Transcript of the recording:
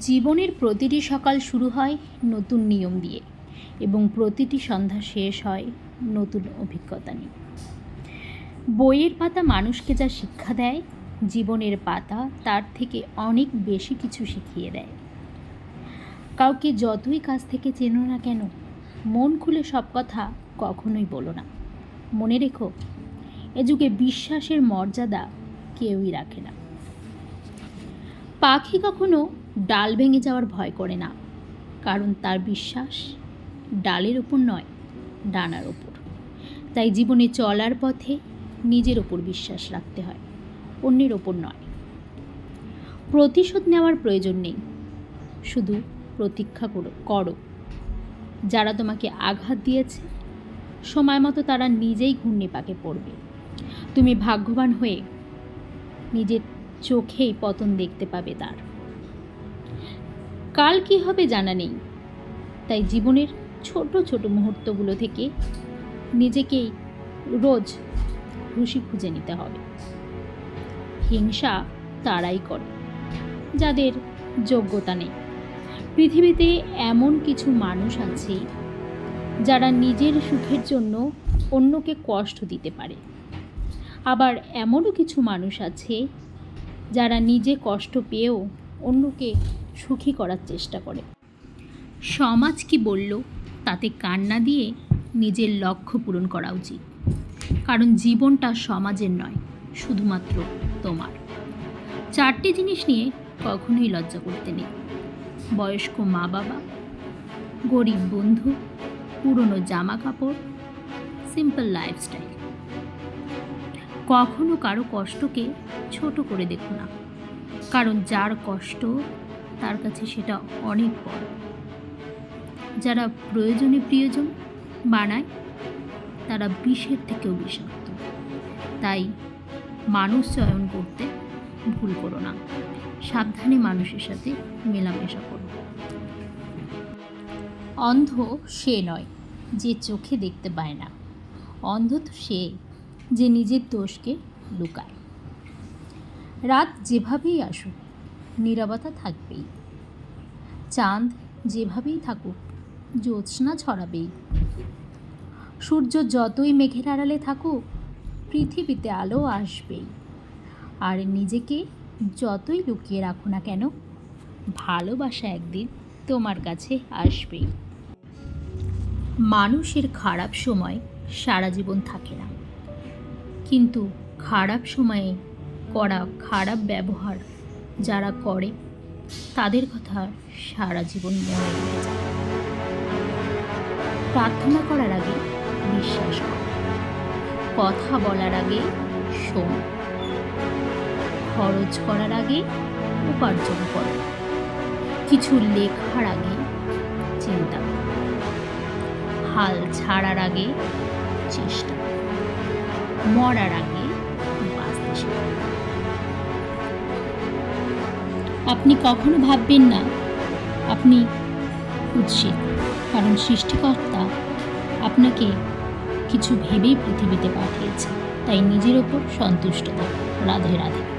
জীবনের প্রতিটি সকাল শুরু হয় নতুন নিয়ম দিয়ে এবং প্রতিটি সন্ধ্যা শেষ হয় নতুন অভিজ্ঞতা নিয়ে। বইয়ের পাতা মানুষকে যা শিক্ষা দেয়, জীবনের পাতা তার থেকে অনেক বেশি কিছু শিখিয়ে দেয়। কাউকে যতই কাছ থেকে চেনো না কেন, মন খুলে সব কথা কখনোই বলো না। মনে রেখো, এ যুগে বিশ্বাসের মর্যাদা কেউই রাখে না। পাখি কখনো ডাল ভেঙে যাওয়ার ভয় করে না, কারণ তার বিশ্বাস ডালের ওপর নয়, ডানার ওপর তাই জীবনে চলার পথে নিজের ওপর বিশ্বাস রাখতে হয়, অন্যের ওপর নয়। প্রতিশোধ নেওয়ার প্রয়োজন নেই, শুধু প্রতীক্ষা করো করো। যারা তোমাকে আঘাত দিয়েছে, সময় মতো তারা নিজেই ঘূর্ণি পাকে পড়বে। তুমি ভাগ্যবান হয়ে নিজের চোখেই পতন দেখতে পাবে তার। কাল কি হবে জানা নেই। তাই জীবনের ছোট ছোট মুহূর্তগুলো থেকে নিজেকেই রোজ খুশি খুঁজে নিতে হবে। হিংসা তারাই করে, যাদের যোগ্যতা নেই। পৃথিবীতে এমন কিছু মানুষ আছে যারা নিজের সুখের জন্য অন্যকে কষ্ট দিতে পারে। আবার এমনও কিছু মানুষ আছে যারা নিজে কষ্ট পেয়েও অন্যকে সুখী করার চেষ্টা করে। সমাজ কি বলল, তাতে কান্না দিয়ে নিজের লক্ষ্য পূরণ করা উচিত। কারণ জীবনটা সমাজের নয়, শুধুমাত্র তোমার। চারটি জিনিস নিয়ে কখনোই লজ্জা করতে নেই। বয়স্ক মা বাবা গরিব বন্ধু, পুরনো জামা কাপড় সিম্পল লাইফস্টাইল কখনো কারও কষ্টকে ছোট করে দেখো না। কারণ যার কষ্ট, তার কাছে সেটা অনেক বড়। যারা প্রয়োজনে প্রিয়জন বানায়, তারা বিষের থেকেও বিষাক্ত। তাই মানুষ চয়ন করতে ভুল করো না। সাবধানে মানুষের সাথে মেলামেশা করো। অন্ধ সে নয়, যে চোখে দেখতে পায় না। অন্ধ তো সে যে নিজের দোষকে লুকায়। রাত যেভাবেই আসুক, নীরবতা থাকবেই। চাঁদ যেভাবেই থাকুক, জ্যোৎস্না ছড়াবেই। সূর্য যতই মেঘের আড়ালে থাকুক, পৃথিবীতে আলো আসবেই। আর নিজেকে যতই লুকিয়ে রাখো না কেন, ভালোবাসা একদিন তোমার কাছে আসবেই। মানুষের খারাপ সময় সারা জীবন থাকে না। কিন্তু খারাপ সময়ে করা খারাপ ব্যবহার যারা করে, তাদের কথা সারা জীবন মনে রয়ে যায়। প্রার্থনা করার আগে বিশ্বাস কর। কথা বলার আগে শোন। খরচ করার আগে উপার্জন কর। কিছু লেখার আগে চিন্তা হাল ছাড়ার আগে চেষ্টা মরার আগে আপনি কখনো ভাববেন না, আপনি কুৎসিত কারণ সৃষ্টিকর্তা আপনাকে কিছু ভেবেই পৃথিবীতে পাঠিয়েছে। তাই নিজের ওপর সন্তুষ্ট রাধে রাধে।